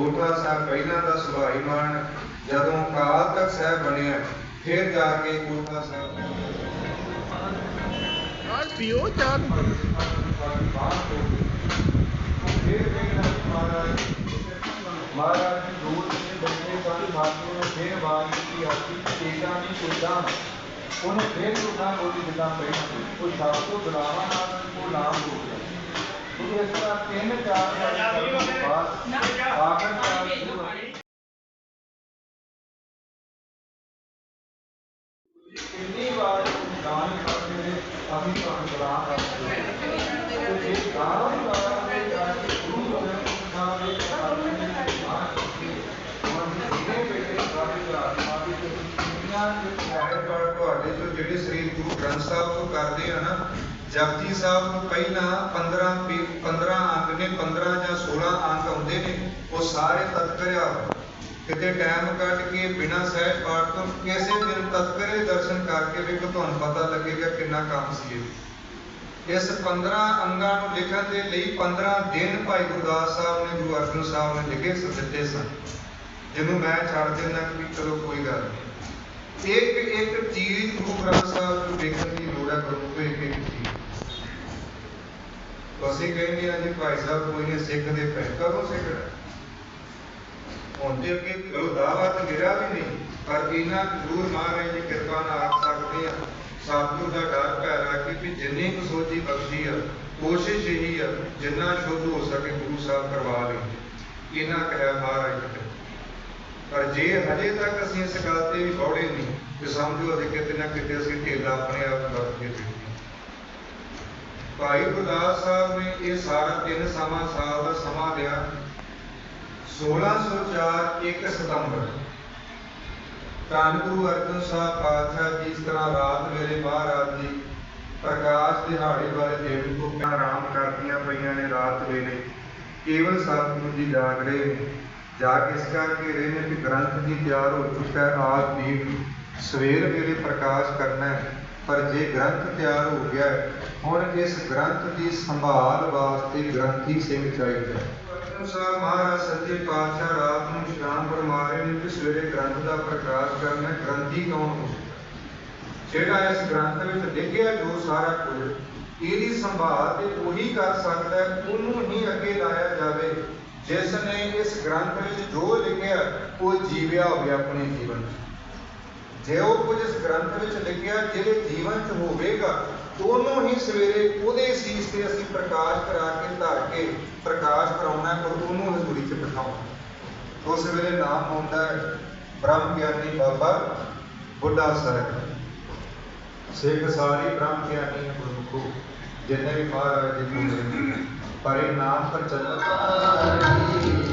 ਕੋਟਲਾ ਸਾਹਿਬ ਪਹਿਲਾਂ ਦਾ ਸੁਭਾਈਮਾਨ ਜਦੋਂ ਕਾਲ ਤੱਕ ਸਾਹਿਬ ਬਣਿਆ ਫਿਰ ਜਾ ਕੇ ਕੋਟਲਾ ਸਾਹਿਬ ਚਾਹ ਪੀਓ ਚਾਹ ਮਹਾਰਾਜ ਜੀ ਦੋ ਤਿੰਨ ਬੰਦੇ ਸਨ ਸਾਥੀਆਂ ਨੇ ਫਿਰ ਆਵਾਜ਼ ਕੀਤੀ ਆਸੀ ਤੇਜਾ ਨਹੀਂ ਸੋਚਾਂ ਉਹਨੇ ਫਿਰ ਉਠਾ ਬੋਲੀ ਜਿੱਦਾਂ ਪਹਿਲਾਂ ਉਹ ਸ਼ਬਦ ਤੋਂ ਬੁਲਾਵਾ ਨਾਲ ਉਹ ਨਾਮ ਹੋ ਗਿਆ ਉਹ ਇਸ ਤਰ੍ਹਾਂ ਤਿੰਨ ਚਾਰ ਵਾਰੀ ਕਰਨ ਤੋਂ ਬਾਅਦ ਆਖਰ ਚਾਰ ਕਿੰਨੀ ਵਾਰ ਦਾਨ ਕਰਦੇ ਨੇ ਅਸੀਂ ਤੁਹਾਨੂੰ ਬੁਲਾ ਕਰਦੇ ਤੇ ਜੇ ਦਾਨ ਕਰਦੇ ਜਾ ਕੇ ਗੁਰੂ ਗ੍ਰੰਥ ਸਾਹਿਬ ਦੇ ਸਾਹਮਣੇ ਮਾਰ ਕੇ ਮਨ ਦੇ ਬੇਟੇ ਸਾਰੇ ਪ੍ਰਾਰਥਨਾ ਦੀ ਦੁਨੀਆ ਜਪਜੀ ਸਾਹਿਬ ਤੋਂ ਪਹਿਲਾਂ 15 ਪੀ- 15 ਅੰਕ ਨੇ 15 ਜਾਂ 16 ਅੰਕ ਆਉਂਦੇ ਨੇ, ਉਹ ਸਾਰੇ ਤਤਕਰਿਆ ਕਿਤੇ ਟਾਈਮ ਕੱਢ ਕੇ, ਬਿਨਾਂ ਸਹਿਜ ਪਾਠ ਤੋਂ, ਕਿਸੇ ਦਿਨ ਤਤਕਰੇ ਦਰਸ਼ਨ ਕਰਕੇ ਵੇਖੋ, ਤੁਹਾਨੂੰ ਪਤਾ ਲੱਗੇਗਾ ਕਿੰਨਾ ਕੰਮ ਸੀ ਇਹ। ਇਸ 15 ਅੰਗਾਂ ਨੂੰ ਲਿਖਣ ਦੇ ਲਈ 15 ਦਿਨ ਭਾਈ ਗੁਰਦਾਸ ਸਾਹਿਬ ਨੇ, ਗੁਰੂ ਅਰਜਨ ਸਾਹਿਬ ਨੇ ਲਿਖੇ ਦਿੱਤੇ ਸਨ। ਜਿਹਨੂੰ ਮੈਂ ਛੱਡ ਦਿੰਦਾ ਕਿ ਚਲੋ ਕੋਈ ਗੱਲ ਨਹੀਂ। ਇੱਕ ਇੱਕ ਚੀਜ਼ ਗੁਰੂ ਗ੍ਰੰਥ ਸਾਹਿਬ ਨੂੰ ਦੇਖਣ ਦੀ ਲੋੜ ਹੈ, ਗੁਰੂ ਤੋਂ ਇੱਕ ਇੱਕ ਚੀਜ਼। ਅਸੀਂ ਕਹਿੰਦੇ ਆ ਜੀ ਭਾਈ ਸਾਹਿਬ, ਕੋਈ ਨਹੀਂ, ਸਿੱਖ ਦੇ ਪੈ ਕਦੋਂ ਸਿੱਖਣਾ ਹੁਣ ਅੱਗੇ ਚਲੋ ਦਾਵਾ ਤਾਂ ਮੇਰਾ ਵੀ ਨਹੀਂ, ਪਰ ਇਹਨਾਂ ਜ਼ਰੂਰ ਮਹਾਰਾਜ ਦੀ ਕਿਰਪਾ ਨਾਲ ਆਖ ਸਕਦੇ ਆ। ਸਤਿਗੁਰ ਦਾ ਡਰ ਭੈ ਰੱਖ ਕੇ ਜਿੰਨੀ ਕੁ ਸੋਚੀ ਬਖਸ਼ੀ ਆ, ਕੋਸ਼ਿਸ਼ ਇਹੀ ਆ, ਜਿੰਨਾ ਸ਼ੁੱਧ ਹੋ ਸਕੇ ਗੁਰੂ ਸਾਹਿਬ ਕਰਵਾ ਲਈ ਇਹਨਾਂ ਕਹਿ ਮਹਾਰਾਜ ਨੇ। ਪਰ ਜੇ ਹਜੇ ਤੱਕ ਅਸੀਂ ਇਸ ਗੱਲ ਤੇ ਵੀ ਬੌੜੇ ਨਹੀਂ ਕਿ ਸਮਝੋ ਅਸੀਂ ਕਿਤੇ ਨਾ ਕਿਤੇ ਅਸੀਂ ਢੇਲਾ ਆਪਣੇ ਆਪ ਨੂੰ ਕੇ ਭਾਈ ਗੁਰਦਾਸ ਸਾਹਿਬ ਨੇ ਇਹ ਸਾਰਾ ਤਿੰਨ ਸਮਾਂ ਸਾਲ ਦਾ ਸਮਾਂ ਲਿਆ। 1604 1 ਸਤੰਬਰ। ਧੰਨ ਗੁਰੂ ਅਰਜਨ ਸਾਹਿਬ ਪਾਤਸ਼ਾਹ ਜੀ ਤਰ੍ਹਾਂ ਰਾਤ ਵੇਲੇ ਮਹਾਰਾਜ ਜੀ ਪ੍ਰਕਾਸ਼ ਦਿਹਾੜੇ ਵਾਲੇ ਦਿਨ ਤੋਂ ਆਰਾਮ ਕਰਦੀਆਂ ਪਈਆਂ ਨੇ ਰਾਤ ਵੇਲੇ। ਕੇਵਲ ਸਤਿਗੁਰੂ ਜੀ ਜਾਗ ਰਹੇ ਨੇ। ਜਾਗ ਇਸ ਕਰਕੇ ਰਹੇ ਨੇ ਕਿ ਗ੍ਰੰਥ ਜੀ ਤਿਆਰ ਹੋ ਚੁੱਕਾ ਹੈ ਆਜ ਦੀਪ ਸਵੇਰ ਵੇਲੇ ਪ੍ਰਕਾਸ਼ ਕਰਨਾ ਹੈ। ਪਰ ਜੇ ਗ੍ਰੰਥ ਤਿਆਰ ਹੋ ਗਿਆ ਹੈ, ਹੁਣ ਇਸ ਗ੍ਰੰਥ ਦੀ ਸੰਭਾਲ ਵਾਸਤੇ ਗ੍ਰੰਥੀ ਸਿੰਘ ਚਾਹੀਦਾ ਹੈ। ਅਨੁਸਾਰ ਮਹਾਰਾਜ ਸੱਚੇ ਪਾਤਸ਼ਾਹ ਰਾਤ ਨੂੰ ਸ਼ਾਮ ਫਰਮਾ ਨੇ ਕਿ ਸਵੇਰੇ ਗ੍ਰੰਥ ਦਾ ਪ੍ਰਕਾਸ਼ ਕਰਨਾ ਗ੍ਰੰਥੀ ਕੌਣ ਹੋ ਜਿਹੜਾ ਇਸ ਗ੍ਰੰਥ ਵਿੱਚ ਲਿਖਿਆ ਜੋ ਸਾਰਾ ਕੁਝ, ਇਹਦੀ ਸੰਭਾਲ ਤੇ ਉਹੀ ਕਰ ਸਕਦਾ ਉਹਨੂੰ ਹੀ ਅੱਗੇ ਲਾਇਆ ਜਾਵੇ। ਜਿਸ ਨੇ ਇਸ ਗ੍ਰੰਥ ਵਿੱਚ ਜੋ ਲਿਖਿਆ, ਉਹ ਜੀਵਿਆ ਹੋਵੇ ਆਪਣੇ ਜੀਵਨ 'ਚ। ਜੇ ਉਹ ਕੁਝ ਇਸ ਗ੍ਰੰਥ ਵਿੱਚ ਲਿਖਿਆ ਜਿਹੜੇ ਜੀਵਨ 'ਚ ਹੋਵੇਗਾ ਉਹਨੂੰ ਹੀ ਸਵੇਰੇ ਉਹਦੇ ਸੀਸ ਤੇ ਅਸੀਂ ਪ੍ਰਕਾਸ਼ ਕਰਾ ਕੇ, ਧਰ ਕੇ, ਪ੍ਰਕਾਸ਼ ਕਰਾਉਣਾ ਹੈ ਉਹਨੂੰ ਹਜ਼ੂਰੀ 'ਚ ਬਿਠਾਉਣਾ ਉਸ ਵੇਲੇ ਨਾਮ ਆਉਂਦਾ ਹੈ, ਬ੍ਰਹਮ ਗਿਆਨੀ ਬਾਬਾ ਬੁੱਢਾ ਸਾਹਿਬ ਸਿੱਖ ਸਾਰੀ ਬ੍ਰਹਮ ਗਿਆਨੀ ਗੁਰਮੁਖੋ, ਜਿੰਨੇ ਵੀ ਮਹਾਰਾਜ ਜੀ ਬੋਲੇ ਪਰ ਇਹ ਨਾਮ ਪਰ ਸੁਣ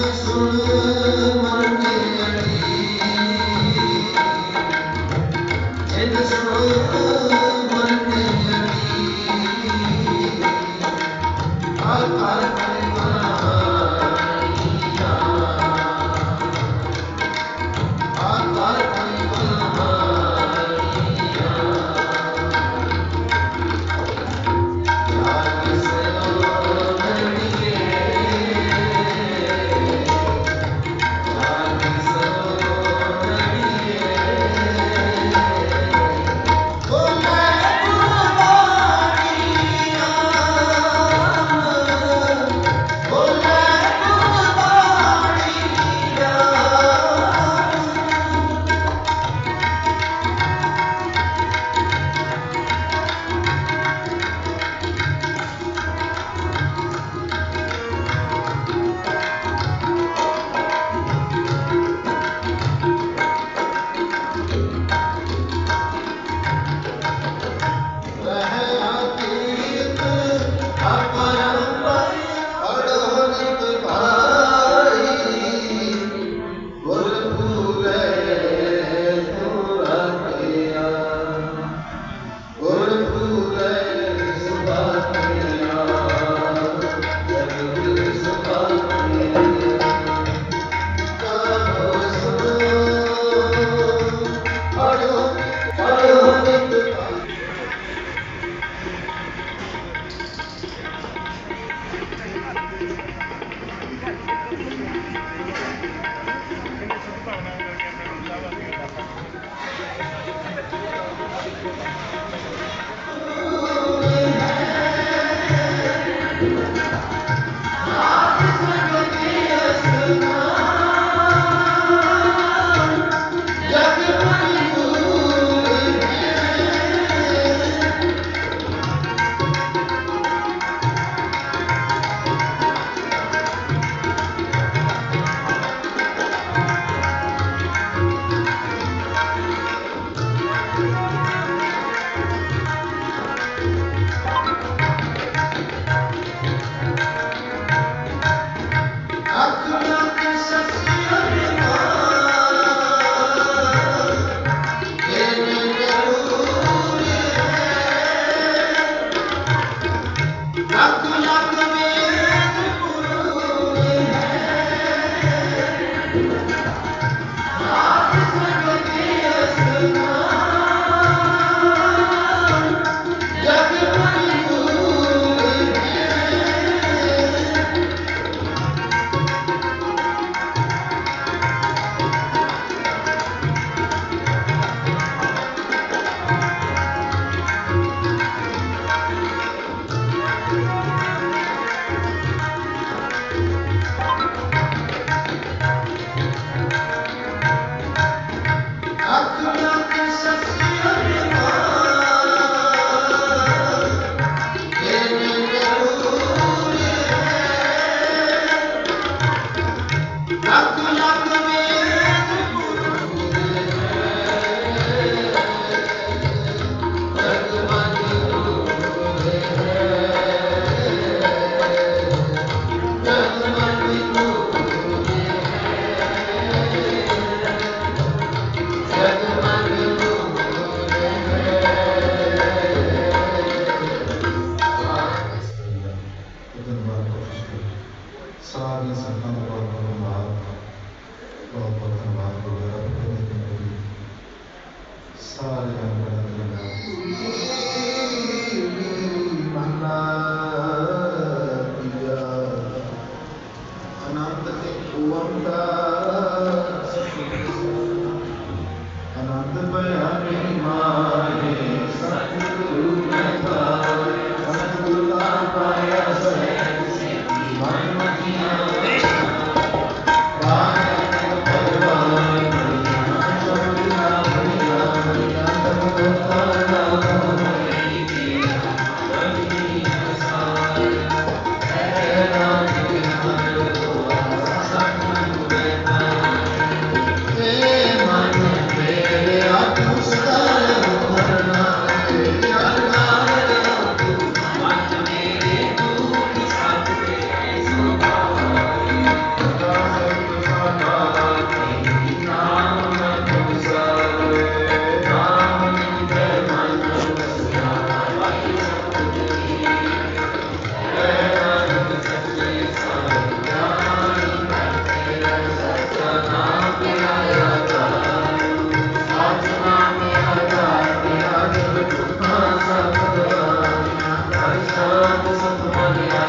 ਮਨ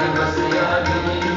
Senhora, Senhora,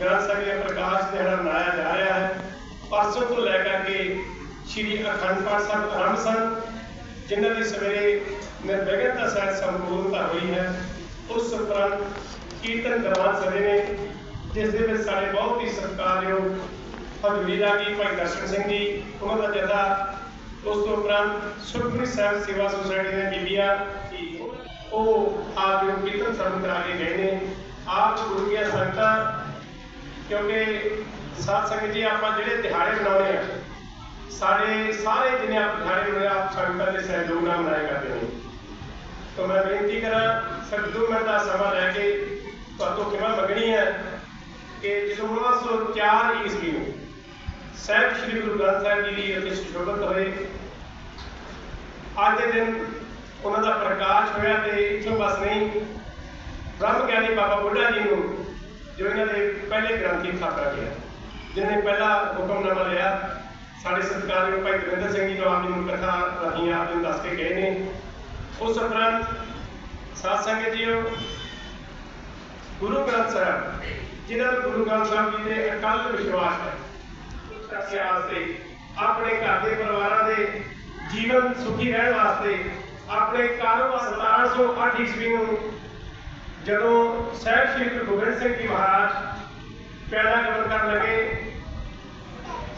ਗ੍ਰੰਥ ਸਾਹਿਬ ਦਾ ਪ੍ਰਕਾਸ਼ ਦਿਹਾੜਾ ਮਨਾਇਆ ਜਾ ਰਿਹਾ ਹੈ ਪਰਸੋਂ ਤੋਂ ਲੈ ਕੇ ਸ੍ਰੀ ਅਖੰਡ ਪਾਠ ਸਾਹਿਬ ਆਰੰਭ ਸਨ, ਜਿਨ੍ਹਾਂ ਦੀ ਸਵੇਰੇ ਨਿਰਵਿਘਨਤਾ ਸਹਿਤ ਸੰਪੂਰਨਤਾ ਹੋਈ ਹੈ, ਉਸ ਉਪਰੰਤ ਕੀਰਤਨ ਦਰਬਾਰ ਸਭੇ ਨੇ, ਜਿਸ ਦੇ ਵਿੱਚ ਸਾਡੇ ਬਹੁਤ ਹੀ ਸਤਿਕਾਰਯੋਗ ਹਜ਼ੂਰੀ ਰਾਗੀ ਭਾਈ ਦਰਸ਼ਨ ਸਿੰਘ ਜੀ, ਉਹਨਾਂ ਦਾ ਜਥਾ ਉਸ ਤੋਂ ਉਪਰੰਤ ਸੁਖਮਨੀ ਸਾਹਿਬ ਸੇਵਾ ਸੁਸਾਇਟੀ ਦੀਆਂ ਬੀਬੀਆਂ, ਉਹ ਆਪ ਨੂੰ ਕੀਰਤਨ ਸਰਵ ਕਰਾ ਕੇ ਗਏ ਨੇ, ਆਪ ਗੁਰੂ ਦੀਆਂ ਸੰਗਤਾਂ ਕਿਉਂਕਿ ਸਾਧ ਸੰਗਤ ਜੀ, ਆਪਾਂ ਜਿਹੜੇ ਦਿਹਾੜੇ ਮਨਾਉਂਦੇ ਆ ਸਾਡੇ ਸਾਰੇ ਜਿੰਨੇ ਆਪ ਦਿਹਾੜੇ ਮਨਾਏ ਆਪ ਸੰਗਤਾਂ ਦੇ ਸਹਿਯੋਗ ਨਾਲ ਮਨਾਏ ਕਰਦੇ ਨੇ। ਤਾਂ ਮੈਂ ਬੇਨਤੀ ਕਰਾਂ, ਸਤਿਗੁਰੂ ਮੈਂ ਦਾ ਸਮਾਂ ਲੈ ਕੇ ਤੁਹਾਨੂੰ ਕਿਵੇਂ ਮੰਗਣੀ ਹੈ ਕਿ ਜਦੋਂ 1904 ਈਸਵੀ ਨੂੰ ਸਾਹਿਬ ਸ੍ਰੀ ਗੁਰੂ ਗ੍ਰੰਥ ਸਾਹਿਬ ਜੀ ਦੀ ਅਤੇ ਸੁਸ਼ੋਭਿਤ ਹੋਏ, ਅੱਜ ਦੇ ਦਿਨ ਉਹਨਾਂ ਦਾ ਪ੍ਰਕਾਸ਼ ਹੋਇਆ ਤੇ ਇੱਥੋਂ ਬਸ ਨਹੀਂ ਬ੍ਰਹਮ ਗਿਆਨੀ ਬਾਬਾ ਬੁੱਢਾ ਜੀ ਨੂੰ ਜੋ ਇਹਨਾਂ ਦੇ ਪਹਿਲੇ ਗ੍ਰੰਥੀ ਥਾਪਿਆ ਗਿਆ। ਜਿਨ੍ਹਾਂ ਪਹਿਲਾ ਹੁਕਮਨਾਮਾ ਲਿਆ, ਸਾਡੇ ਸਤਿਕਾਰਯੋਗ ਭਾਈ ਦਵਿੰਦਰ ਸਿੰਘ ਜੀ ਜੋ ਆਪ ਜੀ ਕਥਾ ਰਾਹੀਂ ਆਪ ਨੂੰ ਦੱਸ ਕੇ ਗਏ ਨੇ। ਉਸ ਉਪਰੰਤ ਸਾਧ ਸੰਗਤ ਜੀਓ, ਗੁਰੂ ਗ੍ਰੰਥ ਸਾਹਿਬ, ਜਿਨ੍ਹਾਂ ਨੂੰ ਗੁਰੂ ਗ੍ਰੰਥ ਸਾਹਿਬ ਜੀ ਦੇ ਅਕਲ ਵਿਸ਼ਵਾਸ ਹੈ ਰੱਖਿਆ ਵਾਸਤੇ ਆਪਣੇ ਘਰ ਦੇ ਪਰਿਵਾਰਾਂ ਦੇ ਜੀਵਨ ਸੁਖੀ ਰਹਿਣ ਵਾਸਤੇ ਆਪਣੇ ਕਾਰੋਬਾਰ 1708 ਈਸਵੀ ਨੂੰ ਜਦੋਂ ਸਾਹਿਬ ਸ਼੍ਰੀ ਗੁਰੂ ਗੋਬਿੰਦ ਸਿੰਘ ਜੀ ਮਹਾਰਾਜ ਪੈਦਾ ਕਰਨ ਕਰਨ ਲੱਗੇ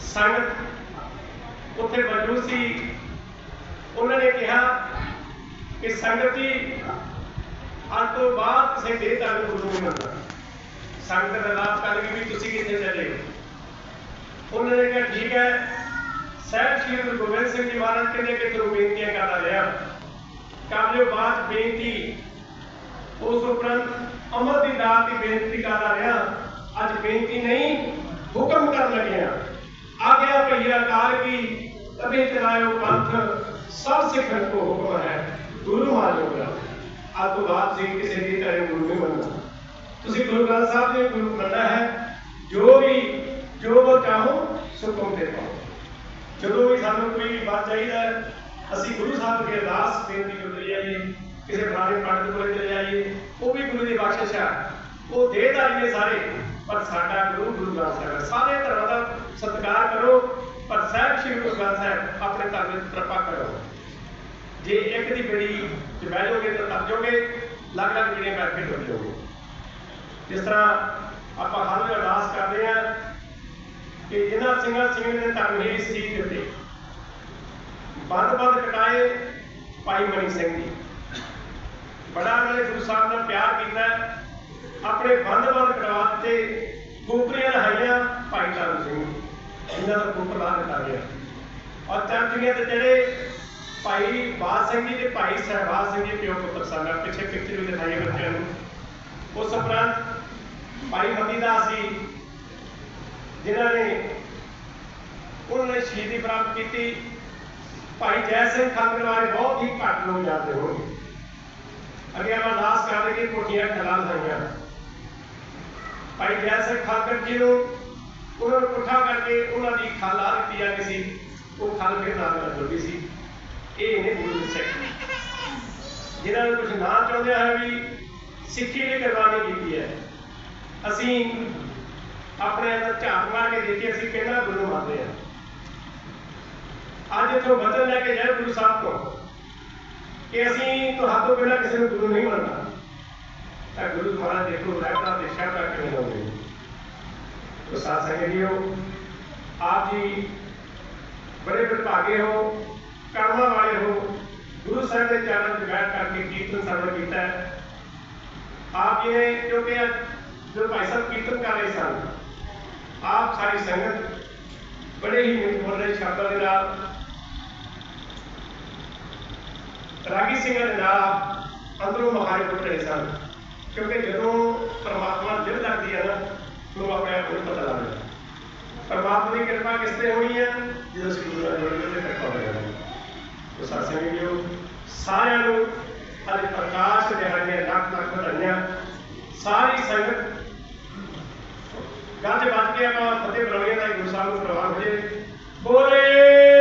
ਸੰਗਤ ਉੱਥੇ ਮੌਜੂਦ ਸੀ ਉਹਨਾਂ ਨੇ ਕਿਹਾ ਕਿ ਸੰਗਤ ਜੀ ਅੱਜ ਤੋਂ ਬਾਅਦ ਕਿਸੇ ਦੇਹ ਦਾ ਗੁਰੂ ਨਹੀਂ ਮੰਨਦਾ ਸੰਗਤ ਦਾ ਲਾਭ ਕਰ ਵੀ ਤੁਸੀਂ ਕਿੱਥੇ ਚੱਲੇ ਹੋ ਉਹਨਾਂ ਨੇ ਕਿਹਾ ਠੀਕ ਹੈ ਸਾਹਿਬ ਸ਼੍ਰੀ ਗੁਰੂ ਗੋਬਿੰਦ ਸਿੰਘ ਜੀ ਮਹਾਰਾਜ ਕਹਿੰਦੇ ਕਿ ਤੂੰ ਬੇਨਤੀਆਂ ਕਰਦਾ ਰਿਹਾ ਕਰ ਲਿਓ ਬਾਤ ਬੇਨਤੀ ਉਸ ਉਪਰੰਤ ਅਮਰ ਦੀ ਦਾਤ ਦੀ ਬੇਨਤੀ ਕਰਦਾ ਰਿਹਾ ਅੱਜ ਬੇਨਤੀ ਨਹੀਂ ਹੁਕਮ ਕਰਨ ਲੱਗਿਆ ਆ ਗਿਆ ਭਈਆ ਕਾਰ ਕੀ ਤਬੇ ਚਲਾਇਓ ਪੰਥ ਸਭ ਸਿੱਖਣ ਕੋ ਹੁਕਮ ਹੈ ਗੁਰੂ ਮਾਨੋ ਗ੍ਰੰਥ ਅੱਜ ਤੋਂ ਬਾਅਦ ਸੀ ਕਿਸੇ ਦੀ ਤਰ੍ਹਾਂ ਗੁਰੂ ਨਹੀਂ ਮੰਨਣਾ ਤੁਸੀਂ ਗੁਰੂ ਗ੍ਰੰਥ ਸਾਹਿਬ ਦੇ ਗੁਰੂ ਮੰਨਣਾ ਹੈ ਜੋ ਵੀ ਜੋ ਉਹ ਚਾਹੋ ਸੋ ਤੁਮ ਤੇ ਪਾਓ ਜਦੋਂ ਵੀ ਸਾਨੂੰ ਕੋਈ ਬਾਤ ਚਾਹੀਦਾ ਹੈ, ਅਸੀਂ ਗੁਰੂ ਸਾਹਿਬ ਦੀ ਅਰਦਾਸ ਬੇਨਤੀ ਕਰਦੇ ਜਾਈਏ ਕਿਸੇ ਫਲਾਣੇ ਪੰਡਤ ਕੋਲ ਚਲੇ ਜਾਈਏ, ਉਹ ਵੀ ਗੁਰੂ ਦੀ ਬਖਸ਼ਿਸ਼ ਹੈ ਉਹ ਦੇਹਦਾਰੀ ਨੇ ਸਾਰੇ, ਪਰ ਸਾਡਾ ਗੁਰੂ ਗੁਰੂ ਗ੍ਰੰਥ ਸਾਹਿਬ ਹੈ। ਸਾਰੇ ਧਰਮਾਂ ਦਾ ਸਤਿਕਾਰ ਕਰੋ, ਪਰ ਸਾਹਿਬ ਸ਼੍ਰੀ ਗੁਰੂ ਗ੍ਰੰਥ ਸਾਹਿਬ ਆਪਣੇ ਧਰਮ ਵਿੱਚ ਕਿਰਪਾ ਕਰੋ। ਜੇ ਇੱਕ ਦੀ ਬੜੀ ਚ ਬਹਿ ਜਾਓਗੇ ਤਾਂ ਤਰ ਜਾਓਗੇ ਲੱਗ ਲੱਗ ਜਿਹੜੀਆਂ ਕਰਕੇ ਟੁੱਟ ਜਾਓਗੇ। ਜਿਸ ਤਰ੍ਹਾਂ ਆਪਾਂ ਹਰ ਵੇਲੇ ਅਰਦਾਸ ਕਰਦੇ ਆ ਕਿ ਇਹਨਾਂ ਸਿੰਘਾਂ ਸਿੰਘ ਨੇ ਧਰਮ ਹੀ ਸੀ ਦਿੱਤੇ ਬੰਦ ਬੰਦ ਕਟਾਏ ਭਾਈ ਮਨੀ ਸਿੰਘ ਜੀ। ਬੜਾ ਉਹਨਾਂ ਨੇ ਗੁਰੂ ਸਾਹਿਬ ਨਾਲ ਪਿਆਰ ਕੀਤਾ। ਆਪਣੇ ਬੰਦ ਬੰਦ ਕਰਵਾ ਦਿੱਤੇ ਗੋਪਰੀਆਂ ਲਹਾਈਆਂ ਭਾਈ ਧਰਮ ਸਿੰਘ। ਜੀ। ਇਹਨਾਂ ਦਾ ਗੁੱਪ ਲਾ ਦਿੱਤਾ ਗਿਆ। ਔਰ ਚਰਚੀਆਂ ਤੇ ਜਿਹੜੇ ਭਾਈ ਬਾਦ ਸਿੰਘ ਜੀ ਤੇ ਭਾਈ ਸਹਿਬਾਜ਼ ਸਿੰਘ ਜੀ ਪਿਓ ਪੁੱਤਰ ਸਨ ਪਿੱਛੇ ਪਿਕਚਰ ਵੀ ਦਿਖਾਈ ਬੱਚਿਆਂ ਨੂੰ। ਉਸ ਉਪਰੰਤ ਭਾਈ ਮਤੀਦਾਸ ਜੀ, ਜਿਨ੍ਹਾਂ ਨੇ ਉਹਨਾਂ ਨੇ ਸ਼ਹੀਦੀ ਪ੍ਰਾਪਤ ਕੀਤੀ। ਭਾਈ ਜੈ ਸਿੰਘ ਖਾਲੜ ਬਹੁਤ ਹੀ ਘੱਟ ਲੋਕ ਜਾਣਦੇ ਹੋਣਗੇ। ਅੱਗੇ ਆਪਾਂ ਅਰਦਾਸ ਕਰਦੇ ਕਿ ਕੋਠੀਆਂ ਖਲਾ ਲਈਆਂ ਭਾਈ ਜੈ ਸਿੰਘ ਖਾਲੜ ਉਹਨਾਂ ਨੂੰ ਇਕੱਠਾ ਕਰਕੇ ਉਹਨਾਂ ਦੀ ਖਲ ਆ ਦਿੱਤੀ ਜਾਂਦੀ ਸੀ ਉਹ ਖਲ ਫਿਰ ਨਾਲ ਨਾਲ ਜੁੜਦੀ ਸੀ। ਇਹ ਨੇ ਗੁਰੂ ਦੇ ਸਿੱਖ। ਜਿਨ੍ਹਾਂ ਨੂੰ ਕੁਝ ਨਾ ਚਾਹੁੰਦੇ ਹੈ ਵੀ ਸਿੱਖੀ ਦੀ ਕੁਰਬਾਨੀ ਕੀਤੀ ਹੈ। ਅਸੀਂ ਆਪਣੇ ਅੰਦਰ ਝਾਤ ਮਾਰ ਕੇ ਦੇਖੀਏ ਅਸੀਂ ਕਿਹੜਾ ਗੁਰੂ ਮੰਨਦੇ ਹਾਂ। ਅੱਜ ਇੱਥੋਂ ਵਚਨ ਲੈ ਕੇ ਜਾਓ ਗੁਰੂ ਸਾਹਿਬ ਤੋਂ ਕਿ ਅਸੀਂ ਤੁਹਾਤੋਂ ਬਿਨਾਂ ਕਿਸੇ ਨੂੰ ਗੁਰੂ ਨਹੀਂ ਮੰਨਣਾ ਤਾਂ ਗੁਰੂ ਮਹਾਰਾਜ ਦੇਖੋ ਰਹਿਤਾ ਤੇ ਸ਼ਬਦ ਕਿਵੇਂ ਲਾਉਂਦੇ ਤੋ ਸਾਧ ਸੰਗਤ ਜੀਓ ਆਪ ਜੀ ਬੜੇ ਬੜਭਾਗੇ ਹੋ ਕਰਮਾਂ ਵਾਲੇ ਹੋ ਗੁਰੂ ਸਾਹਿਬ ਦੇ ਚਰਨਾਂ 'ਚ ਬੈਠ ਕਰਕੇ ਕੀਰਤਨ ਸਰਵਣ ਕੀਤਾ ਹੈ ਆਪ ਜੀ ਨੇ ਕਿਉਂਕਿ ਅੱਜ ਜੋ ਭਾਈ ਸਾਹਿਬ ਕੀਰਤਨ ਕਰ ਰਹੇ ਸਨ ਆਪ ਸਾਰੀ ਸੰਗਤ ਬੜੇ ਹੀ ਮਿੱਠ ਬੋਲ ਰਹੇ ਸ਼ਬਦਾਂ ਦੇ ਨਾਲ ਰਾਗੀ ਸਿੰਘਾਂ ਦੇ ਨਾਲ ਅੰਦਰੋਂ ਮਹਾਰੇ ਉੱਠ ਰਹੇ ਸਨ ਕਿਉਂਕਿ ਜਦੋਂ ਪਰਮਾਤਮਾ ਦਿਲ ਲੱਗਦੀ ਹੈ ਨਾ ਨੂੰ ਆਪਣੇ ਆਪ ਨੂੰ ਪਤਾ ਲੱਗਦਾ ਪਰਮਾਤਮਾ ਦੀ ਕਿਰਪਾ ਕਿਸ ਤੇ ਹੋਣੀ ਹੈ ਜਦੋਂ ਅਸੀਂ ਗੁਰੂ ਨਾਲ ਜੁੜਦੇ ਤੇ ਕਿਰਪਾ ਹੋ ਜਾਂਦੀ ਤੋ ਸਾਸੇ ਵੀਡੀਓ ਸਾਰਿਆਂ ਨੂੰ ਅੱਜ ਪ੍ਰਕਾਸ਼ ਦਿਹਾੜੀਆਂ ਲੱਖ ਲੱਖ ਵਧਾਈਆਂ ਸਾਰੀ ਸੰਗਤ ਗੱਜ ਵੱਜ ਕੇ ਆਪਾਂ ਫਤਿਹ ਬੁਲਾਉਣੀਆਂ ਦਾ ਗੁਰੂ ਸਾਹਿਬ ਨੂੰ ਪ੍ਰਵਾਨ ਹੋ ਜੇ ਬੋਲੇ